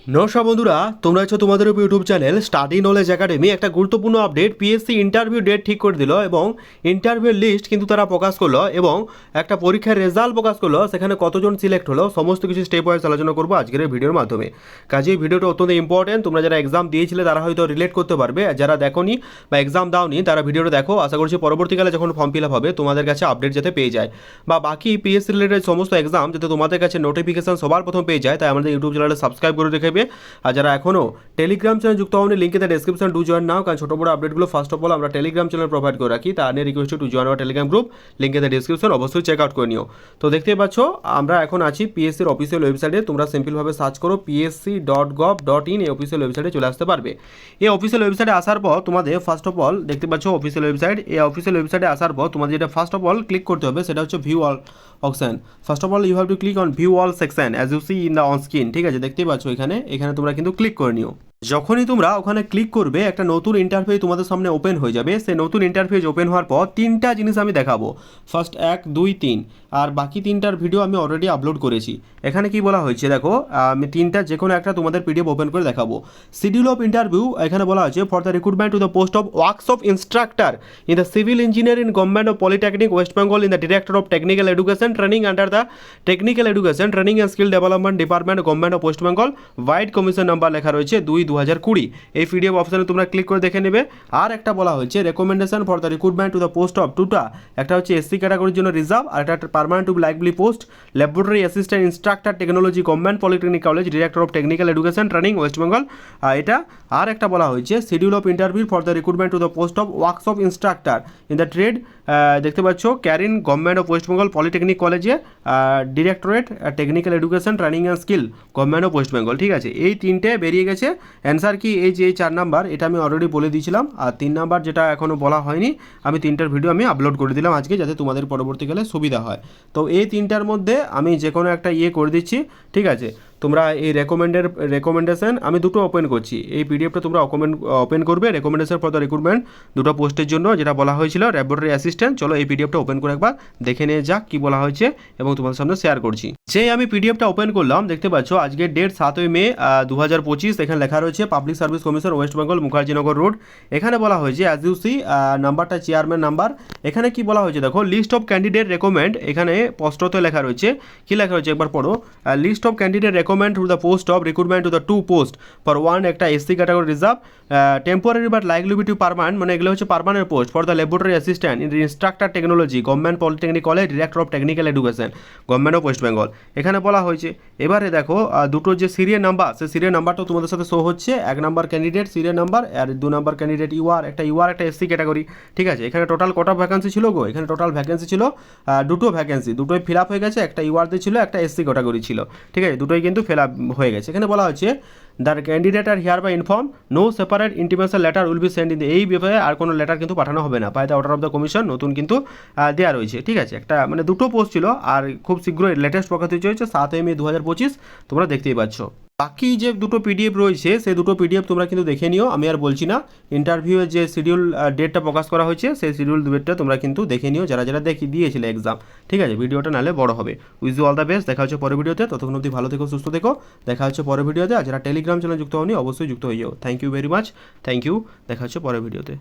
নমস্কার বন্ধুরা, তোমরা হচ্ছে তোমাদের YouTube channel study knowledge academy একটা গুরুত্বপূর্ণ আপডেট পিএসসি ইন্টারভিউ ডেট ঠিক করে দিল এবং ইন্টারভিউ লিস্ট কিন্তু তারা প্রকাশ করল এবং একটা পরীক্ষার রেজাল্ট প্রকাশ করল। সেখানে কতজন সিলেক্ট হলো, সমস্ত কিছু স্টেপ ওয়াইজ আলোচনা করব আজকের ভিডিওর মাধ্যমে। কাজেই ভিডিওটা অত্যন্ত ইম্পর্টেন্ট তোমরা যারা এক্সাম দিয়েছিলে, তারা হয়তো রিলেট করতে পারবে। যারা দেখোনি বা এক্সাম দাওনি, তারা ভিডিওটা দেখো। আশা করছি পরবর্তীকালে যখন ফর্ম ফিল আপ হবে, তোমাদের কাছে আপডেট যাতে পেয়ে যায়। বা বাকি পিএসসি রিলেটেড সমস্ত এক্সাম যাতে তোমাদের কাছে নোটিফিকেশন সবার প্রথম পেয়ে যায়, তাই আমাদের ইউটিউব চ্যানেলে সাবস্ক্রাইব করে রেখেবে আর যারা এখনও টেলিগ্রাম চ্যানেল যুক্ত হওনি লিঙ্কে তার ডেসক্রিপশন টু জয়েন নাও, কারণ ছোটো বড় আপডেটগুলো ফার্স্ট অফ অল আমরা টেলিগ্রাম চ্যানেল প্রোভাইড করে রাখি। তা নিয়ে request to join our Telegram group লিঙ্কে তার ডেসক্রিপশন অবশ্যই চেক আউট করে নিও। তো দেখতেই পাচ্ছ, আমরা এখন আছি পিএসসির অফিসিয়াল ওয়েবসাইটে তোমরা সিম্পলভাবে সার্চ করো PSC dot gov dot in এই অফিসিয়াল ওয়েবসাইটে চলে আসতে পারবে। এই অফিসিয়াল ওয়েবসাইটে আসার পর তোমাদের ফার্স্ট অফ অল দেখতে পাচ্ছ অফিসিয়াল ওয়েবসাইট এই অফিসিয়াল ওয়েবসাইটে আসার পর তোমাদের যেটা ফার্স্ট অফ অল ক্লিক করতে হবে সেটা হচ্ছে view all option first of all you have to click on view all section as you see in the on screen ঠিক আছে? দেখতেই পাচ্ছ এখানে এখানে তোমরা কিন্তু ক্লিক করে নিও। যখনই তোমরা ওখানে ক্লিক করবে, একটা নতুন ইন্টারফেস তোমাদের সামনে ওপেন হয়ে যাবে। সেই নতুন ইন্টারফেস ওপেন হওয়ার পর তিনটা জিনিস আমি দেখাবো। ফার্স্ট এক, দুই, তিন। আর বাকি তিনটার ভিডিও আমি অলরেডি আপলোড করেছি। এখানে কি বলা হয়েছে দেখো, আমি তিনটা যে কোনো একটা তোমাদের পিডিএফ ওপেন করে দেখাবো। শিডিউল অফ ইন্টারভিউ এখানে বলা হয়েছে for the recruitment to the post of works of instructor in the civil engineer in government of polytechnic West Bengal in the director of technical education training under the technical education training and skill development department government of West Bengal vide commission number লেখা রয়েছে দুই। দু হাজার কুড়ি। এই PDF অপশানে তোমরা click করে দেখে নেবে। আর একটা বলা হয়েছে recommendation for the recruitment to the post of টুটা একটা হচ্ছে এসসি ক্যাটাগরির জন্য রিজার্ভ আর একটা permanent to likely post laboratory assistant instructor technology government polytechnic college director of technical education training West Bengal এটা। আর একটা বলা হয়েছে schedule of interview for the recruitment to the post of workshop instructor in the trade দেখতে পাচ্ছ Karine government of West Bengal polytechnic কলেজে directorate technical education training and skill government of West Bengal ঠিক আছে, এই তিনটে বেরিয়ে গেছে। Answer কি? এই যে এই চার নাম্বার এটা আমি অলরেডি বলে দিয়েছিলাম। আর তিন নাম্বার যেটা এখনও বলা হয়নি, আমি তিনটার ভিডিও আমি আপলোড করে দিলাম আজকে যাতে তোমাদের পরবর্তীকালে সুবিধা হয়। তো এই তিনটার মধ্যে আমি যে কোনো একটা ইয়ে করে দিচ্ছি, ঠিক আছে? তোমরা এই রেকমেন্ডের রেকমেন্ডেশন আমি দুটো ওপেন করছি। এই পিডিএফটা তোমরা ওপেন ওপেন করবে রেকমেন্ডেশন ফর দ্য রিক্রুটমেন্ট দুটো পোস্টের জন্য, যেটা বলা হয়েছিল ল্যাবরেটরি অ্যাসিস্ট্যান্ট চলো এই পিডিএফটা ওপেন করে একবার দেখে নিয়ে যাক কী বলা হয়েছে এবং তোমাদের সামনে শেয়ার করছি। যেই আমি পিডিএফটা ওপেন করলাম, দেখতে পাচ্ছ আজকের ডেট সাতই মে দু হাজার পঁচিশ, এখানে লেখা রয়েছে public service commission West Bengal Mukherjeenagar road এখানে বলা হয়েছে অ্যাজ ইউ সি নাম্বারটা চেয়ারম্যান নাম্বার এখানে কি বলা হয়েছে, দেখো লিস্ট অফ ক্যান্ডিডেট রেকমেন্ড এখানে স্পষ্টত লেখা রয়েছে। কি লেখা রয়েছে, একবার পড়ো। List of candidate recommend to the post of recruitment to the two post for one একটা SC category reserve temporary but likely to permanent মানে এগুলো হচ্ছে permanent post for the laboratory assistant in instructor technology government polytechnic college director of technical education government of West Bengal এখানে বলা হয়েছে, এবারে দেখো দুটো যে সিরিয়াল নাম্বার সেই সিরিয়াল নাম্বারটা তোমাদের সাথে শো হচ্ছে, এক নাম্বার ক্যান্ডিডেট সিরিয়াল নাম্বার আর দু নাম্বার ক্যান্ডিডেট ইউআর একটা ইউআর একটা এসসি ক্যাটাগরি ঠিক আছে? এখানে টোটাল কটা ভ্যাকেন্সি ছিল গো? এখানে টোটাল ভ্যাকেন্সি ছিল দুটো ভ্যাকেন্সি দুটোই ফিল আপ হয়ে গেছে, একটা ইউআরতে ছিল, একটা এসসি ক্যাটাগরি ছিল, ঠিক আছে? দুটোই কিন্তু ফিল ফেলা হয়ে গেছে। এখানে বলা হচ্ছে the candidate are hereby inform no separate intimation letter will be send in এই ব্যাপারে আর কোনো লেটার কিন্তু পাঠানো হবে না। By the order of the commission নতুন কিন্তু দেওয়া রয়েছে। ঠিক আছে, একটা মানে দুটো পোস্ট ছিল, আর খুব শীঘ্রই লেটেস্ট প্রকাশিত হয়েছে, সাতই মে দু হাজার পঁচিশ। তোমরা দেখতেই পাচ্ছ। বাকি যে দুটো পিডিএফ রয়েছে সেই দুটো পিডিএফ তোমরা কিন্তু দেখে নিও। আমি আর বলছি না ইন্টারভিউয়ের যে শিডিউল ডেটটা প্রকাশ করা হয়েছে, সেই শিডিউল ডেটটা তোমরা কিন্তু দেখে নিও, যারা যারা দেখি, দিয়েছিলে এক্সাম ঠিক আছে, ভিডিওটা নাহলে বড় হবে। Wish you all the best দেখা হচ্ছে পরের ভিডিওতে। ততক্ষণ অবধি ভালো থেকো, সুস্থ থেকো। দেখা হচ্ছে পরের ভিডিওতে। আর যারা টেলিগ্রাম চ্যানেল যুক্ত হয়নি অবশ্যই যুক্ত হয়ে যাও। Thank you very much thank you দেখা হচ্ছে পরের ভিডিওতে।